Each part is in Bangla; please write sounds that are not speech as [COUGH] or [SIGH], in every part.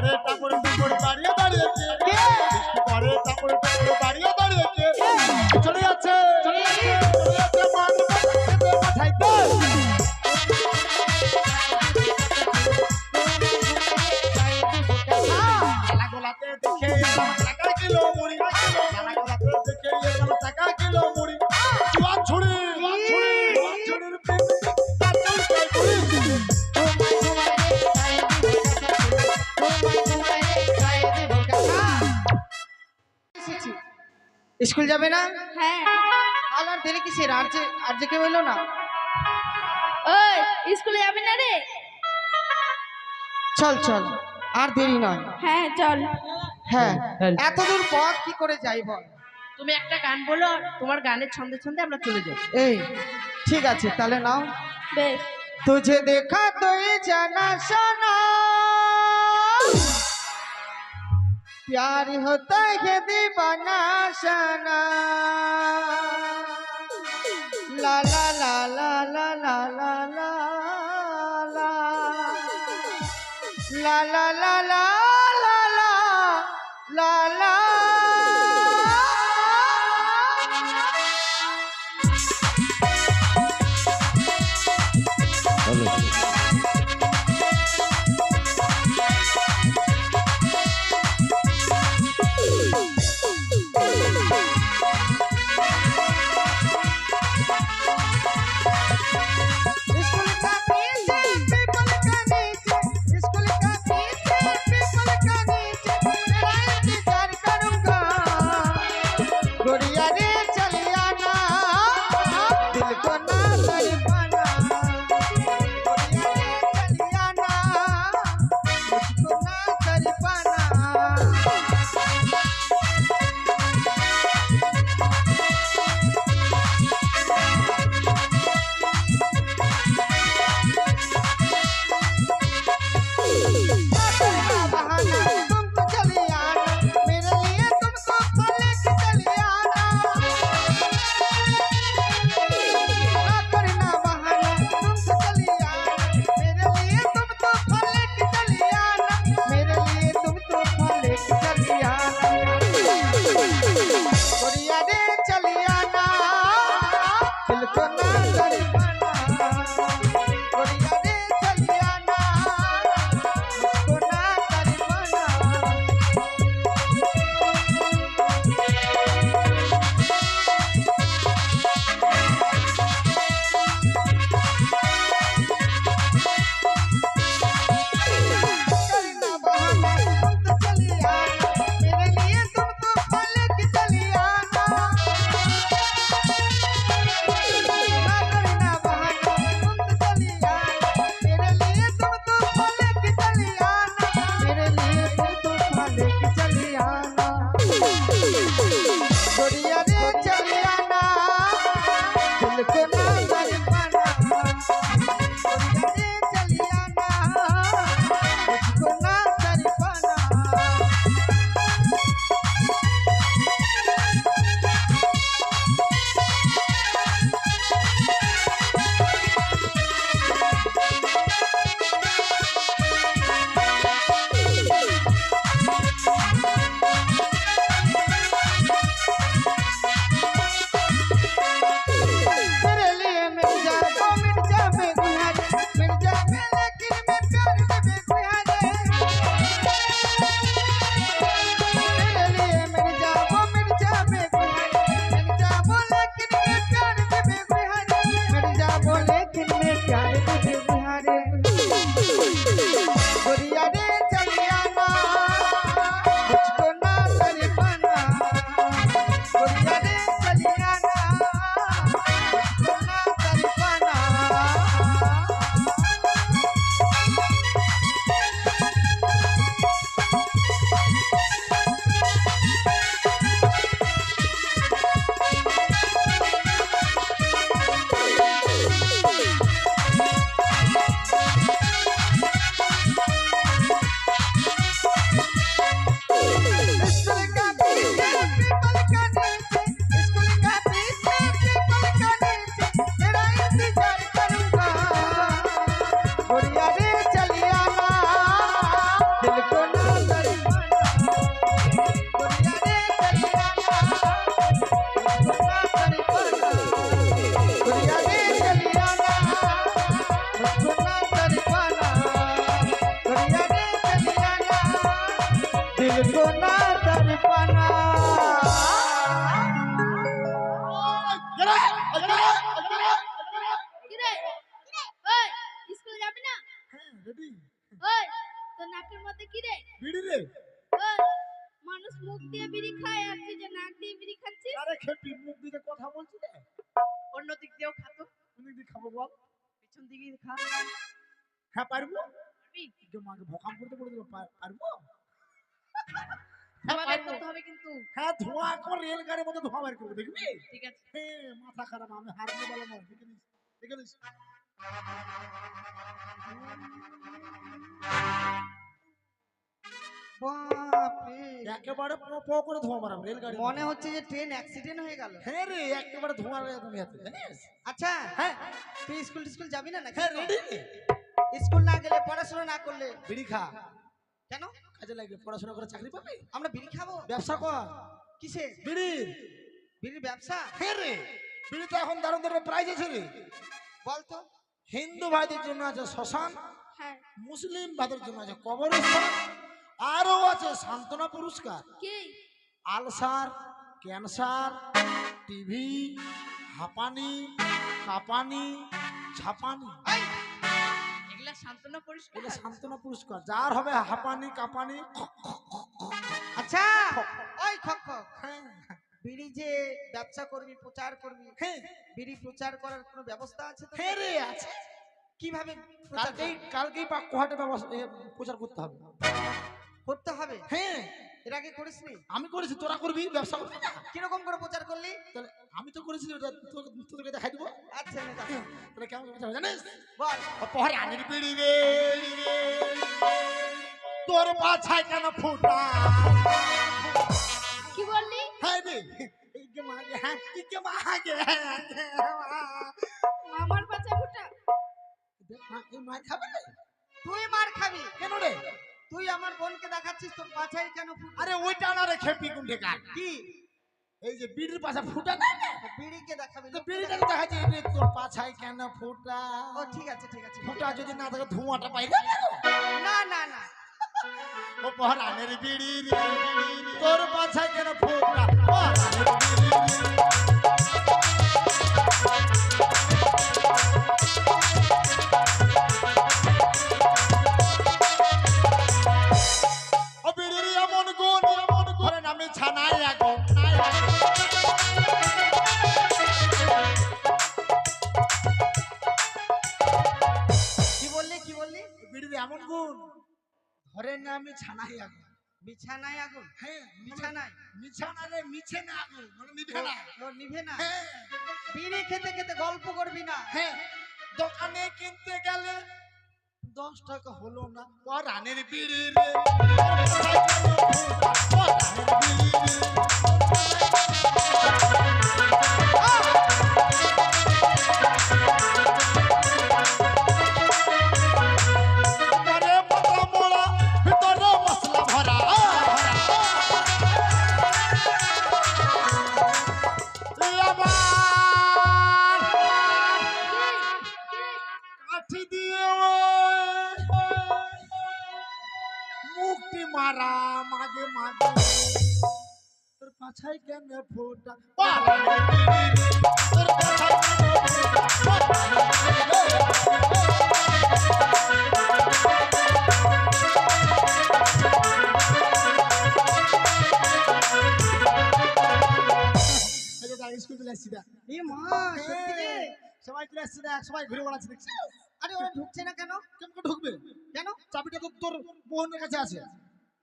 আরে ঠাকুর স্কুলে যাবি না রে? চল চল আর দেরি নয়। হ্যাঁ চল। হ্যাঁ, হ্যাঁ। এত দূর কি করে যাই বল? তুমি একটা গান বলো তোমার গানের ছন্দে ছন্দে আমরা চলে যাই। এই ঠিক আছে তাহলে নাও। বেশ। তুঝে দেখা তুই জানা শোনা। प्यार होता है दीवाना सना ला লা লা লা লা ला ला আমাদের করতে হবে কিন্তু। হ্যাঁ, ধোঁয়া একবার রেলগাড়ির মতো ধোঁয়া বের করব, দেখবি? ঠিক আছে। হ্যাঁ, মাথা খারাপ, আমি হারবো বলে নয়, দেখে নিস, দেখে নিস। একেবারে পো পো করে ধোঁয়া মারাম রেলগাড়ি মনে হচ্ছে যে ট্রেন অ্যাক্সিডেন্ট হয়ে গেল। হ্যাঁ রে একেবারে ধোঁয়া একদম ইয়াতে জানিস? আচ্ছা হ্যাঁ। তুই স্কুল স্কুল যাবি না নাকি? হ্যাঁ রেডি স্কুল না গেলে পড়াশোনা না করলে? বিড়ি খা। কেন? কাজে লাগবে পড়াশোনা করে চাকরি পাবি? আমরা বিড়ি খাব। ব্যবসা কর। কিসে বিড়ি। বিড়ির ব্যবসা? হ্যাঁ রে বিড়ি তো এখন দারুণ দারুণ প্রাইজ আছে রে। বলতো। হিন্দু ভাইদের জন্য আছে শ্মশান হ্যাঁ। মুসলিম ভাইদের জন্য আছে কবরস্থান আরও আছে সান্ত্বনা পুরস্কার। আলসার ক্যান্সার টিভি হাঁপানি কাঁপানি ঝাপানি। সান্ত্বনা সান্ত্বনা পুরস্কার। যার হবে হাঁপানি কাঁপানি আচ্ছা ওই খক খক হ্যাঁ। বিড়ি যে ব্যবসা করবি প্রচার করবি হ্যাঁ। বিড়ি প্রচার করার কোনো ব্যবস্থা আছে তো হ্যাঁ রে আছে। কীভাবে কালকেই কালকেই বা কোহাটে ব্যবস্থা প্রচার করতে হবে। করতে হবে? হ্যাঁ। এর আগে করিসনি আমি করেছি তোরা করবি ব্যবসা করবি। না কীরকম করে প্রচার করলি? তাহলে আমি তো করেছি ওটা তোকে তোদেরকে দেখাই দেবো। আচ্ছা তাহলে কেমন জানিস? বল। পরে পিড়ি রে তোর পাছায় কেন ফুটা? কি বললি? হ্যাঁ রে। হ্যাঁ আমার বাচ্চা ফুটা? এই মার খাবে? রে তুই মার খাবি। কেন রে? তুই আমার বোনকে দেখাচ্ছিস তোর পাছাই কেন আরে ওইটা না রে খেপি কুন্ডে কার কি? এই যে বিড়ির পাশা ফুটা না না বিড়িকে দেখাবি তো বিড়িটা দেখাচ্ছে রে তোর পাছায় কেন ফুটা? ও ঠিক আছে ঠিক আছে ফুটা যদি না থাকে ধোঁয়াটা পাই না না না ও পহরানের বিড়ি রে তোর পাছায় কেন ফুটা? পহরানের বিড়ি আমি ছানাই আগুন। বিছানায় আগুন? হ্যাঁ বিছানায়? মিছানারে মিছে না আগুন মানে নিভে না। নিভে না? হ্যাঁ। বিড়ি খেতে খেতে গল্প করবি না? হ্যাঁ দোকানে কিনতে গেলে দশ টাকা হলো না। পরানের বিড়ি রে পরানের বিড়ি রে। স্কুল চলে আসছি। এ মা এই, সবাই চলে আসছে দেখ সবাই ঘুরে বেড়াচ্ছে আরে ওরা ঢুকছে না কেন? কেমন ঢুকবে? কেন? চাবিটা তো তোর বোনের কাছে আছে।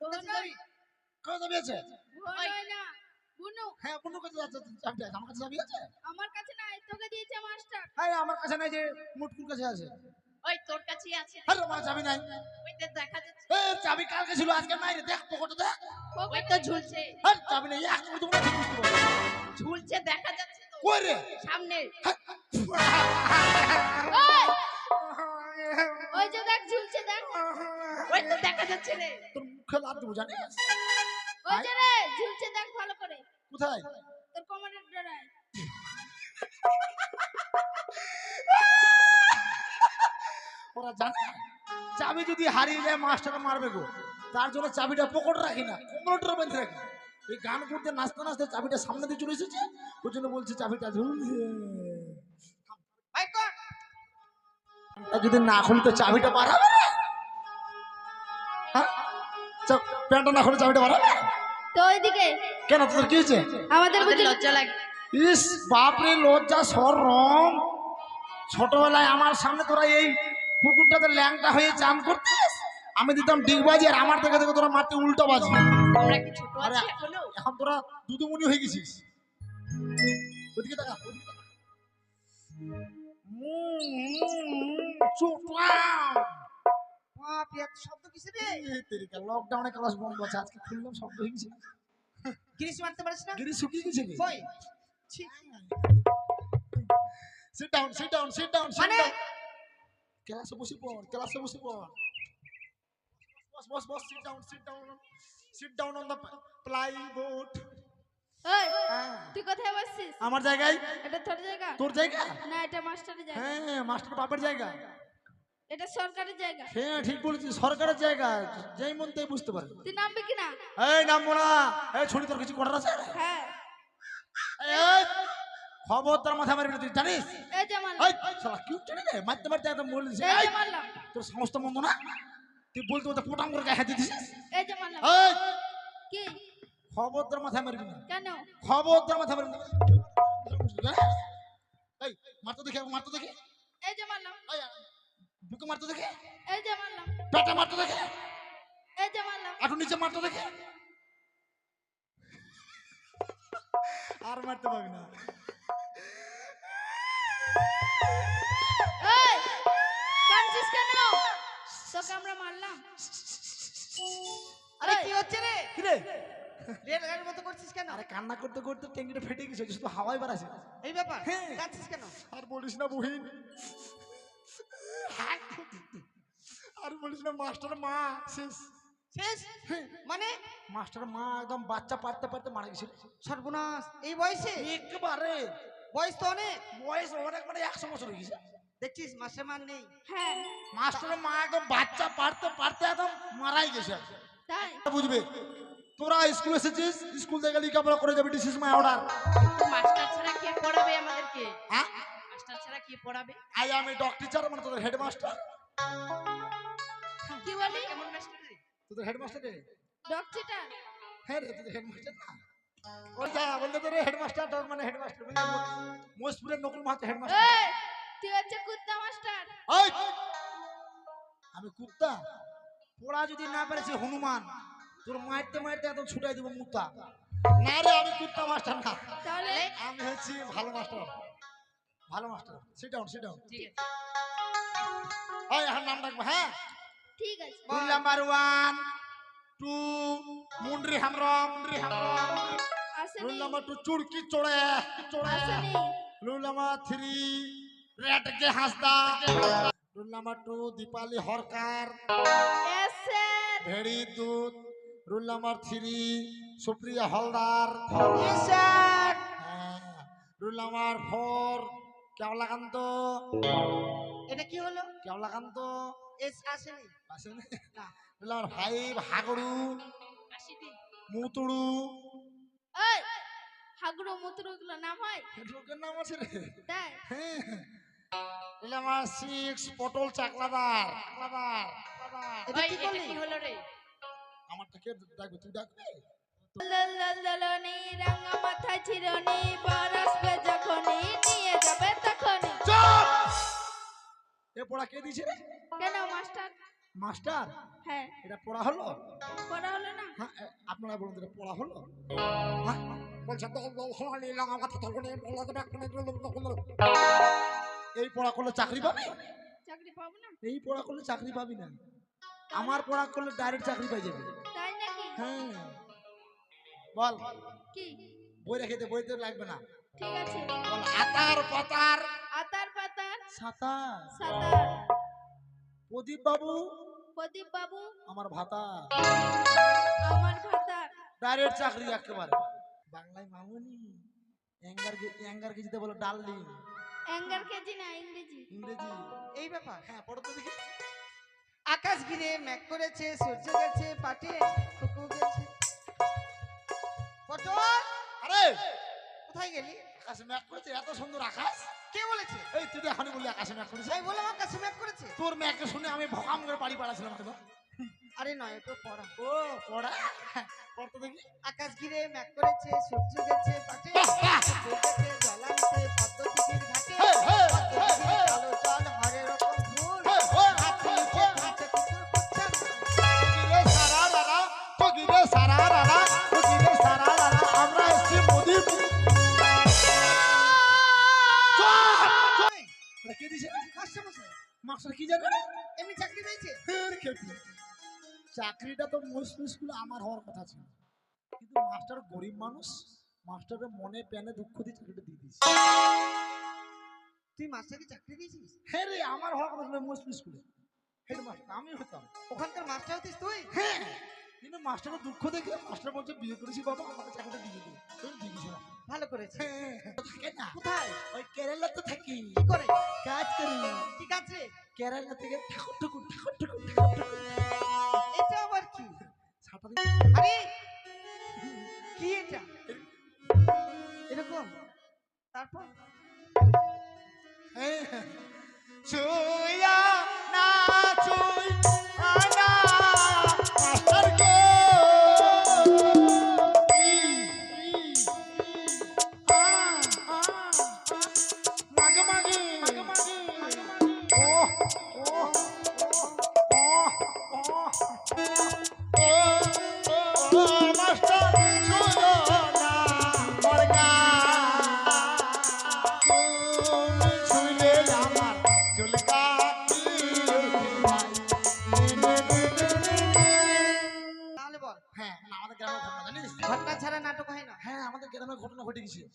তোর কাছে যাবি? কার চাবি আছে? না। বুনু। হ্যাঁ বোনের কাছে আছে চাবিটা আছে আমার কাছে চাবি আছে? আমার কাছে নাই তোকে দিয়েছে মাস্টার। হ্যাঁ আমার কাছে নাই যে মুটকুর কাছে আছে। ওই তোর কাছেই আছে। আরে আমার চাবি নাই। ওই তো দেখা যাচ্ছে। এ চাবি কালকে ছিল আজকে নাই রে দেখ পকেটে দেখ। ওই তো ঝুলছে। আরে চাবি নেই এক তুমি তোমরা ঠিক বুঝতে পারো ঝুলছে দেখা যাচ্ছে তো। কই রে? সামনে। ওই! ওই যে দেখ ঝুলছে দেখ। ওই তো দেখা যাচ্ছে রে। তোর মুখে লাভ দেবো জানিস? ওই যে রে ঝুলছে দেখ ভালো কোথায়? তোর কোমরের ডরায়। ওরা জানে চাবি যদি হারিয়ে যায় মাস্টার মারবে গো। তার জন্য চাবিটা পকেটে রাখি না কোমরটা বেঁধে রাখি। এই গান করতে নাচতে নাচতে চাবিটা সামনে দিয়ে চলে এসেছে। ওই জন্য বলছে চাবিটা যদি না খুলি তো চাবিটা বাড়াবে হ্যাঁ? প্যান্টটা না খুলে চাবিটা বাড়াবে? তো ওইদিকে। কেন তোদের কি হয়েছে? আমাদের বুঝি লজ্জা লাগে। ইস বাপরে লজ্জা সরম। ছোটবেলায় আমার সামনে তোরা এই পুকুরটাতে ল্যাংটা হয়ে চান করতিস? আমি দিতাম ডিগবাজি আর আমার থেকে থেকে তোরা মারতে উল্টো বাজি। আমরা কি ছোট আছি এখনও? এখন তোরা দুদুমুনি হয়ে গেছিস। ওদিকে তাকা ওদিকে তাকা। শব্দ কিসে রে? তেরিকা, লকডাউনে ক্লাস বন্ধ আছে আজকে খুললাম শব্দ গিরিশ মারতে পারিস না? গিরি শুকিয়ে গেছে কি? কই? Sit down sit down sit down মানে ক্লাসে বসে পড় ক্লাসে বসে পড়। বস বস বস sit down sit down sit down on the plyboard ওই তুই কোথায় বসছিস? আমার জায়গায়? এটা তোর জায়গা? তোর জায়গা? না এটা মাস্টারের জায়গা। হ্যাঁ মাস্টার বাপের জায়গা। এটা সরকারের জায়গা। হ্যাঁ ঠিক বলেছিস সরকারের জায়গা যেই মন তাই বুঝতে পারে তুই নামবি কি না? এই নামবো না এই ছড়ি তোর কিছু করার আছে? হ্যাঁ। এই, খবর তোর মাথা মারবি তুই জানিস? এই যে মারলাম। এই শালা কিউ চলে রে মারতে মারতে একদম বলিস এই এই যে মারলাম। তোর সমস্ত মন্দ না? তুই বলতে বলতে পোটাম করে গায়ে হাত দিছিস এই যে মারলাম। এই কি? খবর তোর মাথা মারবি না। কেন? খবর তোর মাথা মারবি না। এই মারতে দেখে মারতে দেখে। এই যে মারলাম। এই, বুকে মারতে দেখে? এই যে মারলাম। পেটে মারতে দেখে? এই যে মারলাম। আটু নিচে মারতে দেখে? আর মারতে পারবি না। এই কাঁদছিস কেন? তোকে আমরা মারলাম। আরে কি হচ্ছে রে? কিরে রেল গাড়ির মতো করছিস কেন? আরে কান্না করতে করতে ট্যাঙ্কিটা ফেটে গেছে শুধু হাওয়াই বাড়াছে এই ব্যাপার হ্যাঁ। কাঁদছিস কেন? আর বলিস না বহিন। আর বলিস না মাস্টার মা শেষ। শেষ? মানে? মাস্টার মা একদম বাচ্চা পারতে পারতে মারা গেছিল। সর্বনাশ। এই বয়সে? একবারে। বয়স তো অনেক। বয়স অনেক মানে একশো বছর হয়ে গেছে। দেখছিস মাসে মান নেই। হ্যাঁ। মাস্টার মা একদম বাচ্চা পারতে পারতে একদম মারাই গেছে। তাই? বুঝবে? তোরা স্কুল এসেছিস স্কুল থেকে লেখাপড়া করে যাবি ডিসিস মাই অর্ডার মাস্টার ছাড়া কে পড়াবে আমাদেরকে? হ্যাঁ? মাস্টার ছাড়া কে পড়াবে? আই আমি ডক্টর টিচার মানে তোদের হেডমাস্টার কি বলি? কেমন মাস্টার রে? তোদের হেডমাস্টার কে? ডকচিটা। হ্যাঁ রে তোদের হেডমাস্টার না। ওই যা বলতে তোর হেডমাস্টার ডগ মানে হেডমাস্টার মোসপুরের নকুল মাহাতো হেডমাস্টার এই তুই হচ্ছে কুত্তা মাস্টার ওই আমি কুত্তা। পড়া যদি না পেরেছি হনুমান। তোর মারতে মারতে এত ছুটাই দিব মুক্তা না রে আমি কুত্তা মাস্টার না। তাহলে? আমি হচ্ছি ভালো মাস্টার ভালো master sit down sit down ঠিক আছে। ওই এখন নাম ডাকবো হ্যাঁ? ঠিক আছে। Roll number one two Mundri আসেনি। রুল নাম্বার টু চুড়কি চড়ে রুল নাম্বার থ্রি রেড কে Hasda. Roll number two Dipali Harkar. ভেড়ি দুধ। Roll number three Supriya Haldar. হ্যাঁ, রুল নাম্বার ফোর কেওলাকান্ত। এটা কি হলো? কেওলাকান্ত এস আসেনি। আসেনি? নাম্বার ফাইভ হাগড়ু আসিনি। মুতুড়ু। এই হাগুড়ো মুতুরো গুলো নাম হয়? লোকের নাম আছে রে? তাই হ্যাঁ। রুল নাম্বার সিক্স পটল চাকলাদার চাকলাদার। এটা কি করলি? কি হলো রে? আমারটা কে ডাকবে? তুই ডাকবে? ললললনি রাঙা মাথা চিরনি বরসবে যখনই নিয়ে যাবে তখনই। চুপ! এ পড়া কে দিয়েছে রে? কেন মাস্টার? মাস্টার? হ্যাঁ। এটা পড়া হলো? পড়া হলো না। হ্যাঁ আপনারা বলুন এটা পড়া হলো? হ্যাঁ? এই পড়া করলে চাকরি পাবি? চাকরি পাবো না। এই পড়া করলে চাকরি পাবি না। আমার পড়া করলে ডাইরেক্ট চাকরি পাই যাবে। তাই নাকি? হ্যাঁ। বল। কি? বই রেখে দে বইতে লাগবে না। ঠিক আছে। বল আতার পাতার সাতার। প্রদীপ বাবু প্রদীপ বাবু আমার ভাতা। আমার ভাতার ডাইরেক্ট চাকরি একেবারে। বাংলায় মামুনি। অ্যাঙ্গার অ্যাঙ্গার কেজিতে বলো ডার্লিং। অ্যাঙ্গার কেজি না ইংরেজি। ইংরেজি। এই ব্যাপার। হ্যাঁ পড়ো তো দেখি। আকাশ ঘিরে মেঘ করেছে সূর্য গেছে পাটে কুকু গেছে। পটল! আরে কোথায় গেলি? আকাশে মেঘ করেছে এত সুন্দর আকাশ। কে বলেছে? এই তুই তো এখনই বললি আকাশে মেঘ করেছে। আমি বললাম আকাশে মেঘ করেছে। তোর মেঘকে শুনে আমি ভকাম করে বাড়ি পাড়াছিলাম তো আরে নয় তো পড়া। ও পড়া? পড়তে দেখি। আকাশ ঘিরে ম্যাক করেছে সূর্য গেছে পাটে। গেছে [LAUGHS] জলান্তে পদ্ম দিঘির ঘাটে স্কুলে আমার হওয়ার কথা ছিল। কিন্তু মাস্টার গরিব মানুষ মাস্টারের মনে প্যানে দুঃখ দিয়ে চাকরিটা দিয়ে দিয়েছে। তুই মাস্টারকে চাকরি দিয়েছিস? হ্যাঁ রে আমার হওয়ার কথা ছিল মুসলিম স্কুলে। হেডমাস্টার আমি হতাম। ওখানকার মাস্টার হতিস তুই? হ্যাঁ। কিন্তু মাস্টারের দুঃখ দেখে মাস্টার বলছে বিয়ে করেছি বাবা আমাকে চাকরিটা দিয়ে দিবে তুমি দিয়ে দিয়েছ না। ভালো করেছে হ্যাঁ, থাকে না। কোথায়? ওই কেরালাতে থাকি। কি করে? কাজ করি। ঠিক আছে। কেরালা থেকে ঠাকুর ঠাকুর ঠাকুর ঠাকুর ঠাকুর। এটা আবার কি? আরে কি এটা? এরকম? তারপর? ছুইয়া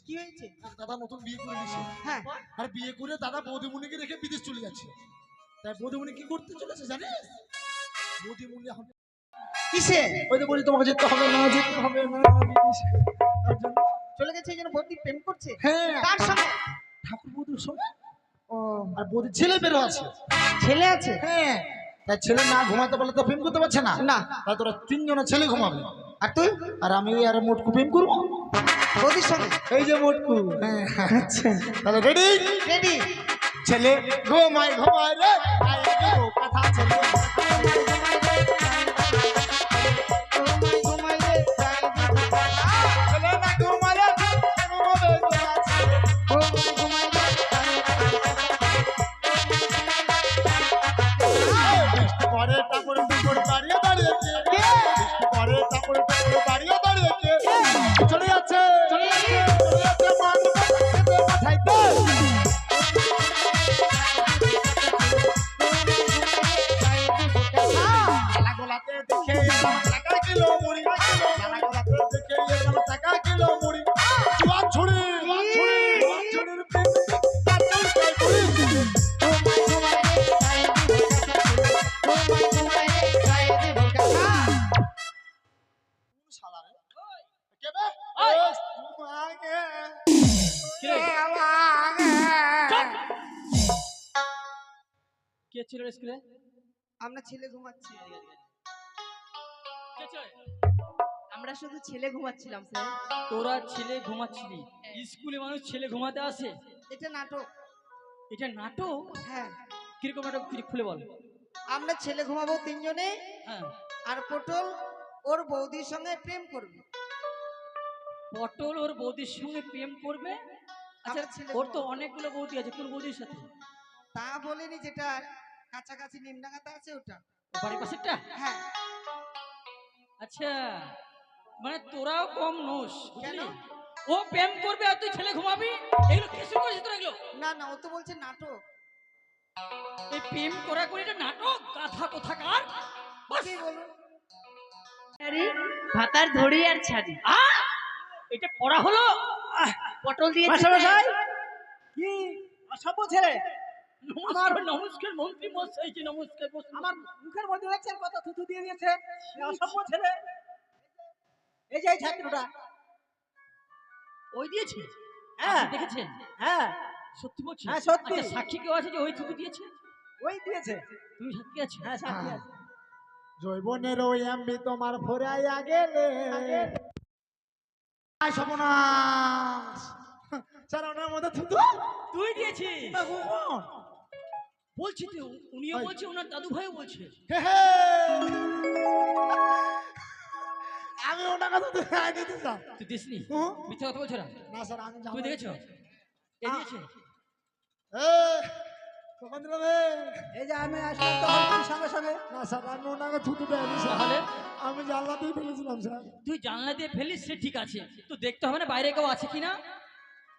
কি হয়েছে? এক দাদা নতুন বিয়ে করে নিছে হ্যাঁ। আর বিয়ে করে দাদা বৌদিমুনিকে রেখে বিদেশ চলে যাচ্ছে। তাই বৌদিমুনি কি করতে চলেছে জানিস? বৌদিমুনি এখন কিসে? ওই তো বলি তোমাকে যেতে হবে না যেতে হবে না বিদেশে। তার জন্য চলে গেছে এই জন্য বৌদি প্রেম করছে? হ্যাঁ। সঙ্গে? ঠাকুর বৌদির সঙ্গে। ও। আর বৌদির ছেলে বেরো আছে। ছেলে আছে? হ্যাঁ। তাই ছেলে না ঘুমাতে পারলে তো প্রেম করতে পারছে না। না। তাই তোরা তিনজনের ছেলে ঘুমাবে। আর তুই? আর আমি আর মোটকু প্রেম করব। বৌদির সঙ্গে? এই যে মোটকু। আচ্ছা। তাহলে রেডি? রেডি। ছেলে ঘুমায় ঘুমায় রে। আয় গো কথা ছেলে। আমরা ছেলে ঘুমাচ্ছি। আমরা শুধু ছেলে ঘুমাচ্ছিলাম স্যার। তোরা ছেলে ঘুমাচ্ছিলি? স্কুলে মানুষ ছেলে ঘুমাতে আসে? এটা নাটক। এটা নাটক? হ্যাঁ। কীরকম নাটক তুই খুলে বল। আমরা ছেলে ঘুমাবো তিনজনে হ্যাঁ। আর পটল ওর বৌদির সঙ্গে প্রেম করবে। পটল ওর বৌদির সঙ্গে প্রেম করবে? আচ্ছা ওর তো অনেকগুলো বৌদি আছে কোন বৌদির সাথে? তা বলিনি যেটা কাছাকাছি নিমডাঙ্গাতে আছে ওটা। বাড়ির পাশেরটা? হ্যাঁ। আচ্ছা মানে তোরাও কম নোস বুঝলি? ও প্রেম করবে আর তুই ছেলে ঘুমাবি? এগুলো কি শুরু করেছিস তোরা এগুলো? না না ও তো বলছে নাটক। এই প্রেম করা করে এটা নাটক? গাধা কোথাকার? বাস। কি বলুন? ভাতার ধরি আর ছাড়ি। আহ! এটা পড়া হলো? পটল দিয়ে মাস্টারমশাই? কি? অসভ্য ছেলে? নমস্কার নমস্কার মন্ত্রী মশাইকে নমস্কার আমার মুখের মধ্যে দেখছেন কত থুতু দিয়ে দিয়েছে। অসভ্য ছেলে এই যে ছাত্রটা ওই দিয়েছে? হ্যাঁ। দেখেছেন? হ্যাঁ। সত্যি বলছি? হ্যাঁ, সত্যি। আচ্ছা, সাক্ষী কেউ আছে যে ওই থুতু দিয়েছে? ওই দিয়েছে। তুমি সাক্ষী আছো? হ্যাঁ সাক্ষী আছে। জৈবনের ওই এমবি তোমার ফোরাইয়া গেলে। আয় স্যার ওনার মধ্যে থুতু। তুই দিয়েছিস? বলছি তো উনিও বলছে ওনার দাদু ভাইও বলছে। আমি ওনাকে তো দেখাই দিতে স্যার তুই দিসনি? হুম। মিথ্যা কথা বলছো না? না স্যার আমি তুমি দেখেছ? এ দিয়েছে? এ, কখন দিল রে? এই যে আমি আসলাম তখন সঙ্গে সঙ্গে। না স্যার আমি ওনাকে থুতু দেয়নি স্যার। তাহলে? আমি জানলাতেই ফেলেছিলাম স্যার। তুই জানলা দিয়ে ফেলিস সে ঠিক আছে। তো দেখতে হবে না বাইরে কেউ আছে কিনা?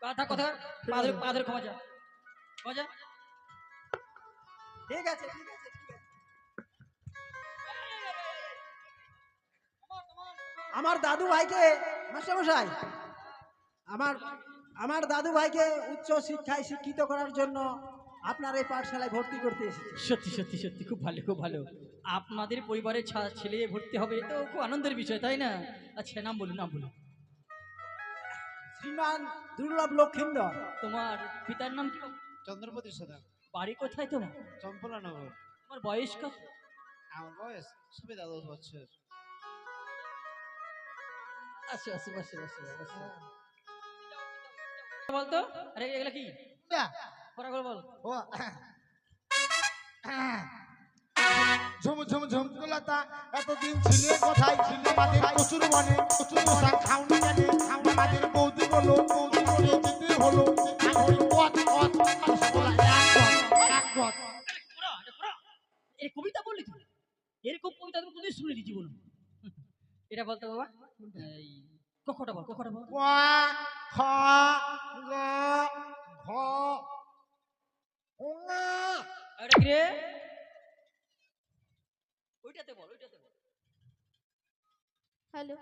কথা কথা পাদের পাদের ক্ষমা যা। ক্ষমা যা। ঠিক আছে ঠিক আছে আমার দাদু ভাইকে মাস্টারমশাই আমার আমার দাদু ভাইকে উচ্চ শিক্ষায় শিক্ষিত করার জন্য আপনার এই পাঠশালায় ভর্তি করতে এসেছি। সত্যি সত্যি সত্যি খুব ভালো খুব ভালো। আপনাদের পরিবারের ছেলে ভর্তি হবে তো খুব আনন্দের বিষয় তাই না? আচ্ছা নাম বলুন নাম বলুন। শ্রীমান দুর্লভ লক্ষিন্দর। তোমার পিতার নাম কি? চন্দ্রপতি সদা। বাড়ি কোথায় তোমার? চম্পলানগর। তোমার বয়স কত? আমার বয়স সবে দাদশ বছর। আচ্ছা আচ্ছা বসে বসে বসে। বলতো? আরে এগুলা কি? না, পড়া করে বল। ও ঝুম ঝুম ঝুম লতা এতদিন ছিলে কোথায়? ছিল আমাদের প্রচুর মনে। প্রচুর পোশাক খাউনি জানে খাউনি আমাদের বৌদি বলো বৌদি বলে যেতে হলো। ওই পথ পথ রসগোল্লা এক এক কবিতা বললি তুই? এরকম কবিতা তুমি কোনোদিন শুনিনি জীবনে। এটা বলতে বাবা এই কখটা বল কখটা বল। খ, গ, ঘ, ঙ। কি রে ওইটাতে বল ওইটাতে বল। হ্যালো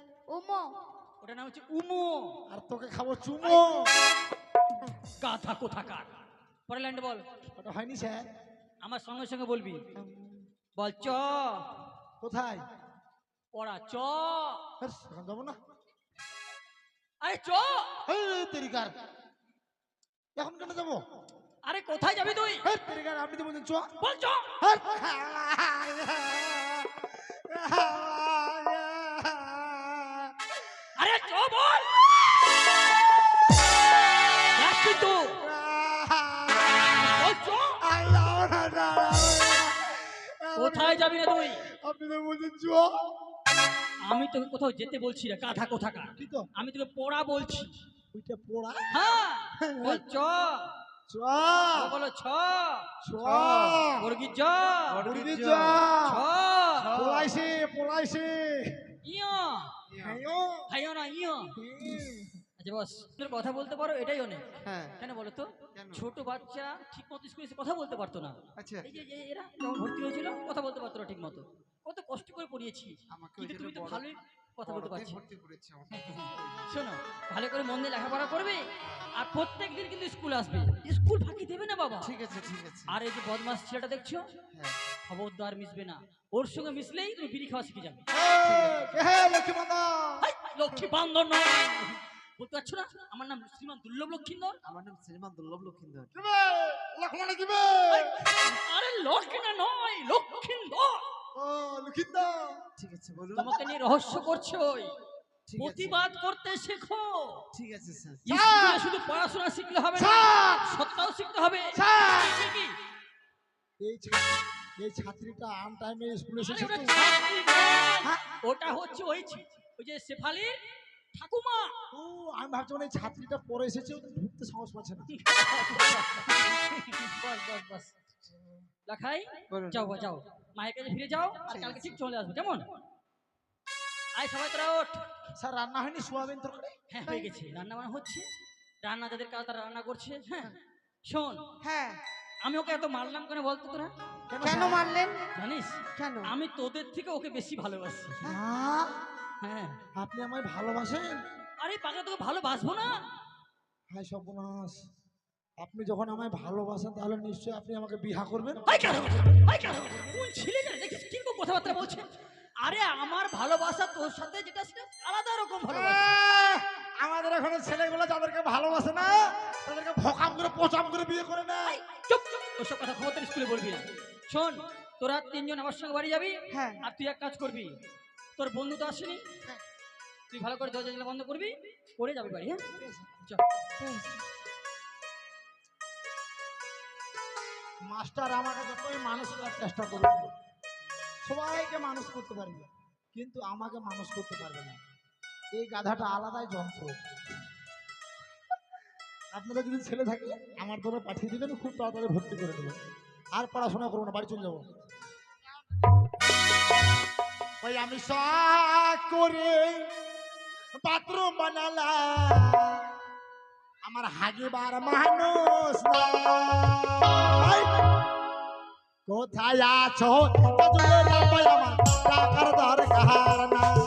ওটা নাম হচ্ছে উমো। আর তোকে খাব চুমো। গাধা কোথাকার? পরের লাইনটা বল। ওটা হয়নি স্যার। আমার সঙ্গে সঙ্গে বলবি। বল চ। কোথায়? পড়া চ। যাব না। আরে চ। তেরিকার এখন কেন যাব? আরে কোথায় যাবি তুই? তেরিকার আপনি তো বলছেন চ। বল চ। আরে চ বল। কোথায় যাবি রে তুই? আপনি তো বলছেন চ আমি তোকে কোথাও যেতে বলছি না গাধা কোথাকার? কি তো? আমি তোকে পড়া বলছি। ওইটা পোড়া? হ্যাঁ। [LAUGHS] বল চ। চ বলো ছ। চ মুরগি চ মুরগি চ ছ। পোলাইছে পোলাইছে ইয়া। হ্যাঁ। খাইও না ইয়া। আচ্ছা বস কথা বলতে পারো এটাই অনেক। হ্যাঁ। কেন বলো তো? ছোট বাচ্চা ঠিক মতো স্কুলে এসে কথা বলতে পারতো না। আচ্ছা। এই যে যে এরা যখন ভর্তি হয়েছিল কথা বলতে পারতো না ঠিক মতো কত কষ্ট করে পড়িয়েছি। কিন্তু তুমি তো ভালোই কথা বলতে পারছি। ভর্তি করেছে আমাকে। শোনো ভালো করে মন দিয়ে লেখাপড়া করবে আর প্রত্যেক দিন কিন্তু স্কুল আসবে। স্কুল ফাঁকি দেবে না বাবা। ঠিক আছে ঠিক আছে। আর এই যে বদমাস ছেলেটা দেখছ হ্যাঁ। খবরদার মিশবে না। ওর সঙ্গে মিশলেই তুমি বিড়ি খাওয়া শিখে যাবে। লক্ষ্মী নয়। বলতে পারছ না? আমার নাম শ্রীমান দুর্লভ লক্ষ্মীন্দর আমার নাম শ্রীমান দুর্লভ লক্ষিন্দর। কিবে লক্ষ্মণ কিবে আরে লক্ষ্মী নয় লক্ষ্মীন্দর ও লক্ষ্মীন্দা ঠিক আছে বলুন। তোমাকে নিয়ে রহস্য করছে ওই। প্রতিবাদ করতে শেখো। ঠিক আছে স্যার। শুধু পড়াশোনা শিখলে হবে না সত্তাও শিখতে হবে? এই এই ছাত্রীটা আন টাইমে স্কুলে এসেছে। ওটা নয়। হ্যাঁ? ওটা হচ্ছে ওই ওই যে শেফালির ঠাকুমা! ও আমি ভাবছিলাম এই ছাত্রীটা পরে এসেছে ও ঢুকতে সাহস পাচ্ছে না। বাস বাস বাস। লাখাই যাও যাও। মায়ের কাছে ফিরে যাও আর কালকে ঠিক চলে আসবে কেমন আয় সবাই তোরা ওঠ। স্যার রান্না হয়নি? সোয়াবিন তরকারি হ্যাঁ হয়ে গেছে। রান্না বান্না হচ্ছে রান্না যাদের কাজ তারা রান্না করছে হ্যাঁ? শোন হ্যাঁ। আমি ওকে এত মারলাম কেন বলতো তোরা? কেন মারলেন? জানিস? কেন? আমি তোদের থেকে ওকে বেশি ভালোবাসি। আপনি আমায় ভালোবাসেন? আরে পাকা তোকে ভালোবাসবো না? হাই সর্বনাশ। আপনি যখন আমায় ভালোবাসেন তাহলে নিশ্চয়ই আপনি আমাকে বিহা করবেন? হাই কেন? হাই কেন? কোন? ছেলেটা দেখিস কীরকম কথাবার্তা বলছে? আরে আমার ভালোবাসা তোর সাথে যেটা সেটা আলাদা রকম ভালোবাসা। আমাদের এখানে ছেলেগুলো যাদেরকে ভালোবাসে না তাদেরকে ভকাম করে পোচাম করে বিয়ে করে নেয় চুপ! ওসব কথা খবর স্কুলে বলবি না। শোন তোরা তিনজন আমার সঙ্গে বাড়ি যাবি হ্যাঁ। আর তুই এক কাজ করবি। তোর বন্ধু তো আসেনি? তুই ভালো করে দরজা জানলা বন্ধ করবি করে যাবি বাড়ি হ্যাঁ? মাস্টার আমাকে যতই মানুষ করার চেষ্টা করবে। সবাইকে মানুষ করতে পারবে, কিন্তু আমাকে মানুষ করতে পারবে না। এই গাধাটা আলাদাই যন্ত্র। আপনারা যদি ছেলে থাকে, আমার দলে পাঠিয়ে দিবেন খুব তাড়াতাড়ি ভর্তি করে দেবো। আর পড়াশোনা করব না, বাড়ি চলে যাব। আমি শখ করে বাথরুম বানালা আমার হাগিবার মানুষ কোথায় আছো? না আমার টাকার দরকার নাই।